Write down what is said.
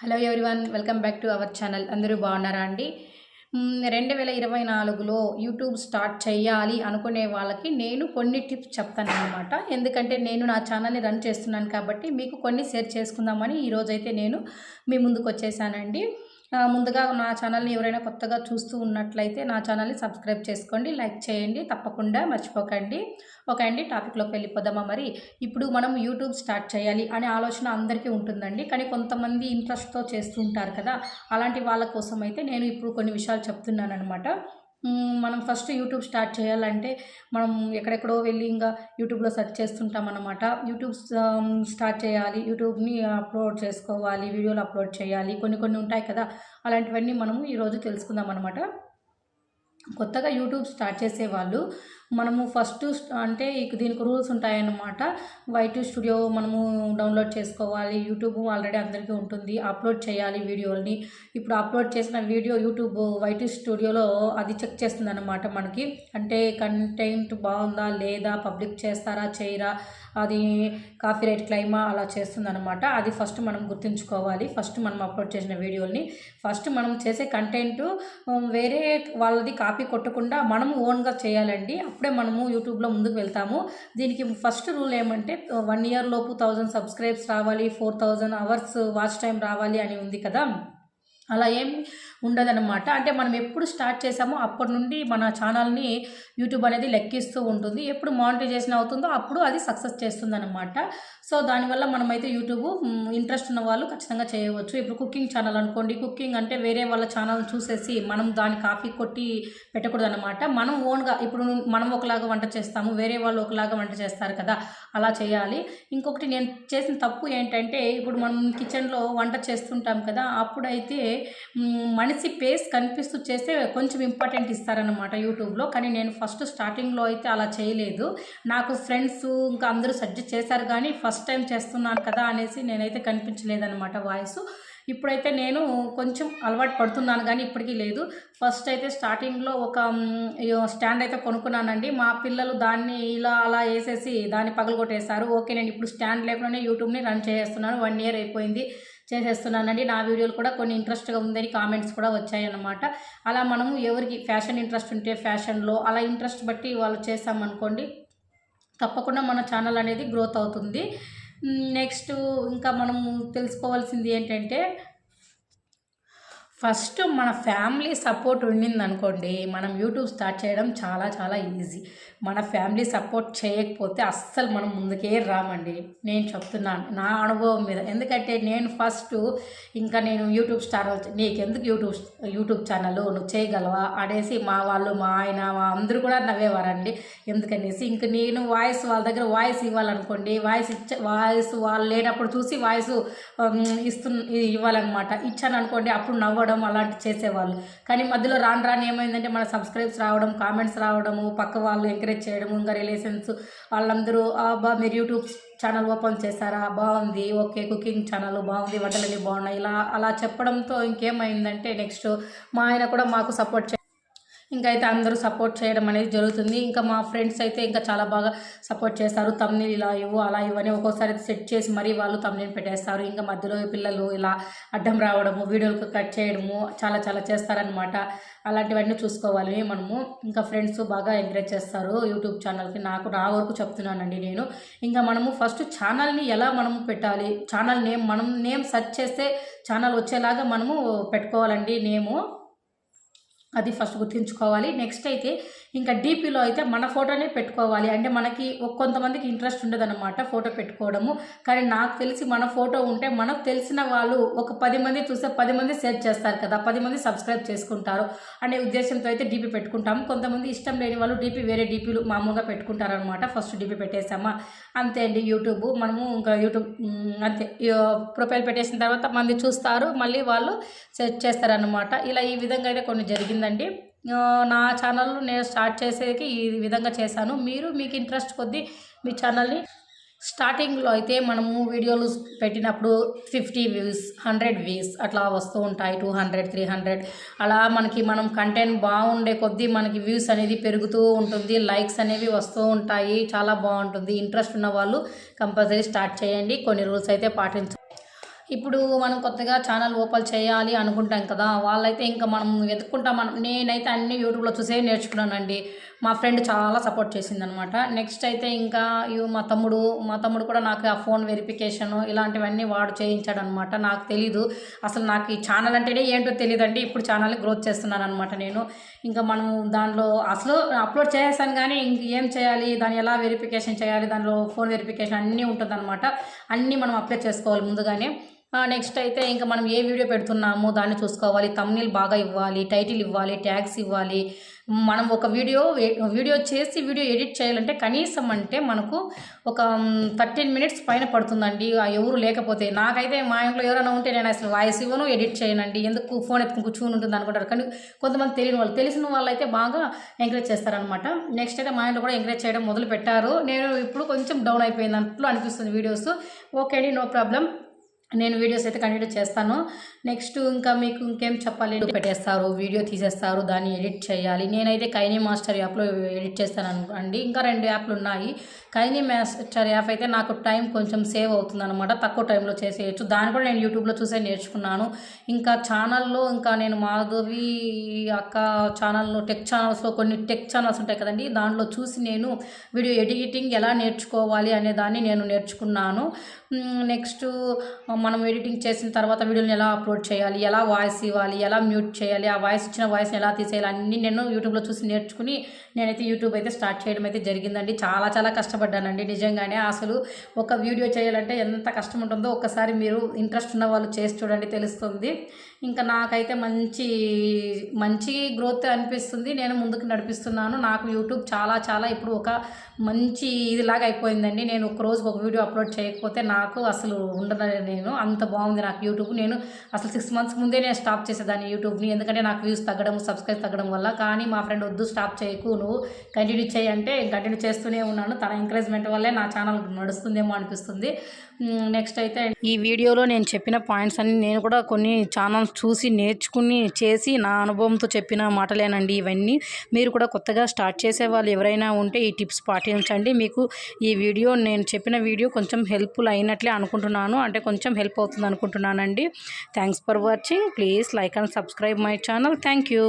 Hello everyone welcome back to our channel. అందరూ బాగున్నారా అండి? రెండు వేల ఇరవై నాలుగులో యూట్యూబ్ స్టార్ట్ చేయాలి అనుకునే వాళ్ళకి నేను కొన్ని టిప్స్ చెప్తాను అనమాట ఎందుకంటే నేను నా ఛానల్ని రన్ చేస్తున్నాను కాబట్టి మీకు కొన్ని షేర్ చేసుకుందామని ఈరోజైతే నేను మీ ముందుకు వచ్చేసానండి ముందుగా నా ఛానల్ని ఎవరైనా కొత్తగా చూస్తూ ఉన్నట్లయితే నా ఛానల్ని సబ్స్క్రైబ్ చేసుకోండి లైక్ చేయండి తప్పకుండా మర్చిపోకండి. ఓకే అండి టాపిక్లోకి వెళ్ళిపోదామా మరి? ఇప్పుడు మనం యూట్యూబ్ స్టార్ట్ చేయాలి అనే ఆలోచన అందరికీ ఉంటుందండి. కానీ కొంతమంది ఇంట్రెస్ట్తో చేస్తూ ఉంటారు కదా అలాంటి వాళ్ళ కోసం అయితే నేను ఇప్పుడు కొన్ని విషయాలు చెప్తున్నాను అనమాట మనం ఫస్ట్ యూట్యూబ్ స్టార్ట్ చేయాలంటే మనం ఎక్కడెక్కడో వెళ్ళి ఇంకా యూట్యూబ్లో సెర్చ్ చేస్తుంటాం అనమాట యూట్యూబ్ స్టార్ట్ చేయాలి. యూట్యూబ్ని అప్లోడ్ చేసుకోవాలి వీడియోలు అప్లోడ్ చేయాలి. కొన్ని కొన్ని ఉంటాయి కదా అలాంటివన్నీ మనము ఈరోజు తెలుసుకుందాం అనమాట కొత్తగా యూట్యూబ్ స్టార్ట్ చేసే వాళ్ళు మనము ఫస్ట్ అంటే ఇక దీనికి రూల్స్ ఉంటాయన్నమాట. వైట్ స్టూడియో మనము డౌన్లోడ్ చేసుకోవాలి. యూట్యూబ్ ఆల్రెడీ అందరికీ ఉంటుంది. అప్లోడ్ చేయాలి వీడియోని ఇప్పుడు అప్లోడ్ చేసిన వీడియో యూట్యూబ్ వైట్ స్టూడియోలో అది చెక్ చేస్తుంది అనమాట మనకి. అంటే కంటెంట్ బాగుందా లేదా పబ్లిక్ చేస్తారా చేయరా అది కాపీ రైట్ క్లైమా అలా చేస్తుంది అనమాట అది ఫస్ట్ మనం గుర్తుంచుకోవాలి. ఫస్ట్ మనం అప్లోడ్ చేసిన వీడియోని ఫస్ట్ మనం చేసే కంటెంట్ వేరే వాళ్ళది కాపీ కొట్టకుండా మనము ఓన్గా చేయాలండి. అప్పుడే మనము యూట్యూబ్లో ముందుకు వెళ్తాము. దీనికి ఫస్ట్ రూల్ ఏమంటే వన్ ఇయర్ లోపు థౌజండ్ సబ్స్క్రైబ్స్ రావాలి four thousand hours watch time రావాలి అని ఉంది కదా. అలా ఏం ఉండదన్నమాట. అంటే మనం ఎప్పుడు స్టార్ట్ చేసామో అప్పటి నుండి మన ఛానల్ని యూట్యూబ్ అనేది లెక్కిస్తూ ఉంటుంది. ఎప్పుడు మానిటైజేషన్ అవుతుందో అప్పుడు అది సక్సెస్ చేస్తుందన్నమాట. సో దానివల్ల మనమైతే యూట్యూబ్ ఇంట్రెస్ట్ ఉన్న వాళ్ళు ఖచ్చితంగా చేయవచ్చు. ఇప్పుడు కుకింగ్ ఛానల్ అనుకోండి కుకింగ్ అంటే వేరే వాళ్ళ ఛానల్ చూసేసి మనం దాని కాపీ కొట్టి పెట్టకూడదు అనమాట మనం ఓన్గా ఇప్పుడు మనం ఒకలాగా వంట చేస్తాము వేరే వాళ్ళు ఒకలాగా వంట చేస్తారు కదా అలా చేయాలి. ఇంకొకటి నేను చేసిన తప్పు ఏంటంటే ఇప్పుడు మనం కిచెన్లో వంట చేస్తుంటాం కదా అప్పుడైతే మనిషి పేస్ కనిపిస్తూ చేస్తే కొంచెం ఇంపార్టెంట్ ఇస్తారనమాట యూట్యూబ్లో. కానీ నేను ఫస్ట్ స్టార్టింగ్లో అయితే అలా చేయలేదు. నాకు ఫ్రెండ్స్ ఇంకా అందరూ సజెస్ట్ చేశారు కానీ ఫస్ట్ టైం చేస్తున్నాను కదా అనేసి నేనైతే కనిపించలేదనమాట వాయిస్. ఇప్పుడైతే నేను కొంచెం అలవాటు పడుతున్నాను కానీ ఇప్పటికీ లేదు. ఫస్ట్ అయితే స్టార్టింగ్లో ఒక స్టాండ్ అయితే కొనుక్కున్నానండి. మా పిల్లలు దాన్ని ఇలా అలా వేసేసి దాన్ని పగలగొట్టేశారు. ఓకే నేను ఇప్పుడు స్టాండ్ లేకుండానే యూట్యూబ్ని రన్ చేస్తున్నాను. వన్ ఇయర్ అయిపోయింది. చేసేస్తున్నానండి. నా వీడియోలు కూడా కొన్ని ఇంట్రెస్ట్గా ఉందని కామెంట్స్ కూడా వచ్చాయన్నమాట. అలా మనము ఎవరికి ఫ్యాషన్ ఇంట్రెస్ట్ ఉంటే ఫ్యాషన్లో అలా ఇంట్రెస్ట్ బట్టి వాళ్ళు చేసామనుకోండి తప్పకుండా మన ఛానల్ అనేది గ్రోత్ అవుతుంది. నెక్స్ట్ ఇంకా మనము తెలుసుకోవాల్సింది ఏంటంటే ఫస్ట్ మన ఫ్యామిలీ సపోర్ట్ ఉండింది అనుకోండి మనం యూట్యూబ్ స్టార్ట్ చేయడం చాలా చాలా ఈజీ. మన ఫ్యామిలీ సపోర్ట్ చేయకపోతే అస్సలు మనం ముందుకే రామండి. నేను చెప్తున్నాను నా అనుభవం మీద. ఎందుకంటే నేను ఫస్ట్ ఇంకా నేను యూట్యూబ్ స్టార్ నీకెందుకు యూట్యూబ్ యూట్యూబ్ ఛానల్? నువ్వు చేయగలవా? అనేసి మా వాళ్ళు మా ఆయన మా అందరూ కూడా నవ్వేవారండి. ఎందుకనేసి ఇంక నేను వాయిస్ వాళ్ళ దగ్గర వాయిస్ ఇవ్వాలనుకోండి వాయిస్ ఇచ్చ వాయిస్ వాళ్ళు లేనప్పుడు చూసి వాయిస్ ఇస్తు ఇవ్వాలన్నమాట. ఇచ్చాను అనుకోండి అప్పుడు నవ్వడం అలాంటి చేసేవాళ్ళు. కానీ మధ్యలో రాను రాను ఏమైందంటే మన సబ్స్క్రైబ్స్ రావడం కామెంట్స్ రావడము పక్క వాళ్ళు ఎంకరేజ్ చేయడము ఇంకా రిలేషన్స్ వాళ్ళందరూ బా మీరు యూట్యూబ్ ఛానల్ ఓపెన్ చేశారా? బాగుంది. ఓకే కుకింగ్ ఛానల్ బాగుంది వంటలన్నీ బాగున్నాయి. ఇలా అలా చెప్పడంతో ఇంకేమైందంటే నెక్స్ట్ మా ఆయన కూడా మాకు సపోర్ట్ ఇంకా అయితే అందరూ సపోర్ట్ చేయడం అనేది జరుగుతుంది. ఇంకా మా ఫ్రెండ్స్ అయితే ఇంకా చాలా బాగా సపోర్ట్ చేస్తారు. తమ్ని ఇలా ఇవ్వు అలా ఇవ్వని ఒక్కోసారి సెట్ చేసి మరీ వాళ్ళు తమ్నీళ్ళు పెట్టేస్తారు. ఇంకా మధ్యలో పిల్లలు ఇలా అడ్డం రావడము వీడియోలకు కట్ చేయడము చాలా చాలా చేస్తారనమాట అలాంటివన్నీ చూసుకోవాలి మనము. ఇంకా ఫ్రెండ్స్ బాగా ఎంకరేజ్ చేస్తారు యూట్యూబ్ ఛానల్కి. నాకు నా వరకు చెప్తున్నానండి నేను. ఇంకా మనము ఫస్ట్ ఛానల్ని ఎలా మనము పెట్టాలి? ఛానల్ నేమ్ మనం నేమ్ సెర్చ్ చేస్తే ఛానల్ వచ్చేలాగా మనము పెట్టుకోవాలండి నేము. అది ఫస్ట్ గుర్తుంచుకోవాలి. నెక్స్ట్ అయితే ఇంకా డీపీలో అయితే మన ఫోటోనే పెట్టుకోవాలి. అంటే మనకి కొంతమందికి ఇంట్రెస్ట్ ఉండదన్నమాట ఫోటో పెట్టుకోవడము. కానీ నాకు తెలిసి మన ఫోటో ఉంటే మనకు తెలిసిన వాళ్ళు ఒక పది మంది చూస్తే పది మంది సెర్చ్ చేస్తారు కదా. పది మంది సబ్స్క్రైబ్ చేసుకుంటారు అనే ఉద్దేశంతో అయితే డీపీ పెట్టుకుంటాము. కొంతమంది ఇష్టం లేని వాళ్ళు డీపీ వేరే డీపీలు మామూలుగా పెట్టుకుంటారనమాట ఫస్ట్ డీపీ పెట్టేసామా అంతే అండి యూట్యూబ్ మనము ఇంకా యూట్యూబ్ అంతే. ప్రొఫైల్ పెట్టేసిన తర్వాత మంది చూస్తారు. మళ్ళీ వాళ్ళు సెట్ చేస్తారనమాట ఇలా ఈ విధంగా అయితే కొన్ని జరిగింది. ఆ, నా ఛానల్ నేను స్టార్ట్ చేసేకి ఈ విధంగా చేశాను. మీరు మీకు ఇంట్రెస్ట్ కొద్దీ మీ ఛానల్ని స్టార్టింగ్లో అయితే మనము వీడియోలు పెట్టినప్పుడు ఫిఫ్టీ వ్యూస్ హండ్రెడ్ వ్యూస్ అట్లా వస్తూ ఉంటాయి. టూ హండ్రెడ్ త్రీ హండ్రెడ్ అలా మనకి మనం కంటెంట్ బాగుండే కొద్దీ మనకి వ్యూస్ అనేది పెరుగుతూ ఉంటుంది. లైక్స్ అనేవి వస్తూ ఉంటాయి. చాలా బాగుంటుంది. ఇంట్రెస్ట్ ఉన్న వాళ్ళు కంపల్సరీ స్టార్ట్ చేయండి. కొన్ని రూల్స్ అయితే పాటించ ఇప్పుడు మనం కొత్తగా ఛానల్ ఓపెన్ చేయాలి అనుకుంటాం కదా వాళ్ళైతే ఇంకా మనం వెతుక్కుంటాం మనం నేనైతే అన్ని యూట్యూబ్లో చూసే నేర్చుకున్నానండి. మా ఫ్రెండ్ చాలా సపోర్ట్ చేసిందనమాట. నెక్స్ట్ అయితే ఇంకా మా తమ్ముడు మా తమ్ముడు కూడా నాకు ఆ ఫోన్ వెరిఫికేషన్ ఇలాంటివన్నీ వాడు చేయించాడనమాట. నాకు తెలీదు. అసలు నాకు ఈ ఛానల్ అంటేనే ఏంటో తెలియదండి ఇప్పుడు ఛానల్ గ్రోత్ చేస్తున్నాను అనమాట నేను. ఇంకా మనం దానిలో అసలు అప్లోడ్ చేసేసాను కానీ ఇంక ఏం చేయాలి? దాన్ని ఎలా వెరిఫికేషన్ చేయాలి? దానిలో ఫోన్ వెరిఫికేషన్ అన్నీ ఉంటుందన్నమాట అన్నీ మనం అప్లై చేసుకోవాలి ముందుగానే. నెక్స్ట్ అయితే ఇంకా మనం ఏ వీడియో పెడుతున్నామో దాన్ని చూసుకోవాలి. తమ్నీల్ బాగా ఇవ్వాలి టైటిల్ ఇవ్వాలి ట్యాగ్స్ ఇవ్వాలి. మనం ఒక వీడియో వీడియో చేసి వీడియో ఎడిట్ చేయాలంటే కనీసం అంటే మనకు ఒక థర్టీన్ మినిట్స్ పైన పడుతుందండి. ఎవరు లేకపోతే. నాకైతే మా ఇంట్లో ఎవరైనా ఉంటే నేను అసలు వాయిస్ ఇవ్వను ఎడిట్ చేయనండి. ఎందుకు ఫోన్ ఎత్తుకుని కూర్చుని ఉంటుంది అనుకుంటారు. కానీ కొంతమంది తెలియని వాళ్ళు తెలిసిన వాళ్ళు అయితే బాగా ఎంకరేజ్ చేస్తారనమాట నెక్స్ట్ అయితే మా ఇంట్లో కూడా ఎంకరేజ్ చేయడం మొదలు పెట్టారు నేను ఇప్పుడు కొంచెం డౌన్ అయిపోయింది అన్నట్లు అనిపిస్తుంది వీడియోస్ ఓకే అండి నో ప్రాబ్లం నేను వీడియోస్ అయితే కంటిన్యూ చేస్తాను. నెక్స్ట్ ఇంకా మీకు ఇంకేం చెప్పాలి? పెట్టేస్తారు వీడియో తీసేస్తారు దాన్ని ఎడిట్ చేయాలి. నేనైతే కైనీ మాస్టర్ యాప్లో ఎడిట్ చేస్తాను అండి. ఇంకా రెండు యాప్లు ఉన్నాయి. కైనీ మాస్టర్ యాప్ అయితే నాకు టైం కొంచెం సేవ్ అవుతుంది అనమాట తక్కువ టైంలో చేసేయచ్చు. దాన్ని కూడా నేను యూట్యూబ్లో చూసే నేర్చుకున్నాను. ఇంకా ఛానల్లో ఇంకా నేను మాధవి అక్క ఛానల్లో టెక్ ఛానల్స్లో కొన్ని టెక్ ఛానల్స్ ఉంటాయి కదండి. దాంట్లో చూసి నేను వీడియో ఎడిటింగ్ ఎలా నేర్చుకోవాలి అనే దాన్ని నేను నేర్చుకున్నాను. నెక్స్ట్ మనం ఎడిటింగ్ చేసిన తర్వాత వీడియోని ఎలా అప్లోడ్ చేయాలి ఎలా వాయిస్ ఇవ్వాలి ఎలా మ్యూట్ చేయాలి ఆ వాయిస్ ఇచ్చిన వాయిస్ని ఎలా తీసేయాలి అన్నీ నేను యూట్యూబ్లో చూసి నేర్చుకుని నేనైతే యూట్యూబ్ అయితే స్టార్ట్ చేయడం అయితే జరిగిందండి. చాలా చాలా కష్టపడ్డానండి నిజంగానే. అసలు ఒక వీడియో చేయాలంటే ఎంత కష్టం ఉంటుందో ఒక్కసారి మీరు ఇంట్రెస్ట్ ఉన్న వాళ్ళు చేసి చూడండి తెలుస్తుంది. ఇంకా నాకైతే మంచి మంచి గ్రోత్ అనిపిస్తుంది. నేను ముందుకు నడిపిస్తున్నాను. నాకు యూట్యూబ్ చాలా చాలా ఇప్పుడు ఒక మంచి ఇదిలాగా అయిపోయిందండి. నేను ఒక రోజుకి ఒక వీడియో అప్లోడ్ చేయకపోతే నాకు అసలు ఉండదు నేను అంత బాగుంది నాకు యూట్యూబ్. నేను అసలు సిక్స్ మంత్స్ ముందే నేను స్టాప్ చేసేదాన్ని యూట్యూబ్ని. ఎందుకంటే నాకు వ్యూస్ తగ్గడం సబ్స్క్రైబ్ తగ్గడం వల్ల. కానీ మా ఫ్రెండ్ వద్దు స్టాప్ చేయకు నువ్వు. కంటిన్యూ చేయి అంటే కంటిన్యూ చేస్తూనే ఉన్నాను. తన ఎంకరేజ్మెంట్ వల్లే నా ఛానల్ నడుస్తుందేమో అనిపిస్తుంది. నెక్స్ట్ అయితే ఈ వీడియోలో నేను చెప్పిన పాయింట్స్ అన్ని నేను కూడా కొన్ని ఛానల్స్ చూసి నేర్చుకుని చేసి నా అనుభవంతో చెప్పిన మాటలేనండి ఇవన్నీ. మీరు కూడా కొత్తగా స్టార్ట్ చేసే వాళ్ళు ఎవరైనా ఉంటే ఈ టిప్స్ పాటించండి. మీకు ఈ వీడియో నేను చెప్పిన వీడియో కొంచెం హెల్ప్ఫుల్ అయినట్లే అనుకుంటున్నాను. అంటే కొంచెం హెల్ప్ అవుతుంది అనుకుంటున్నానండి thanks for watching please like and subscribe my channel thank you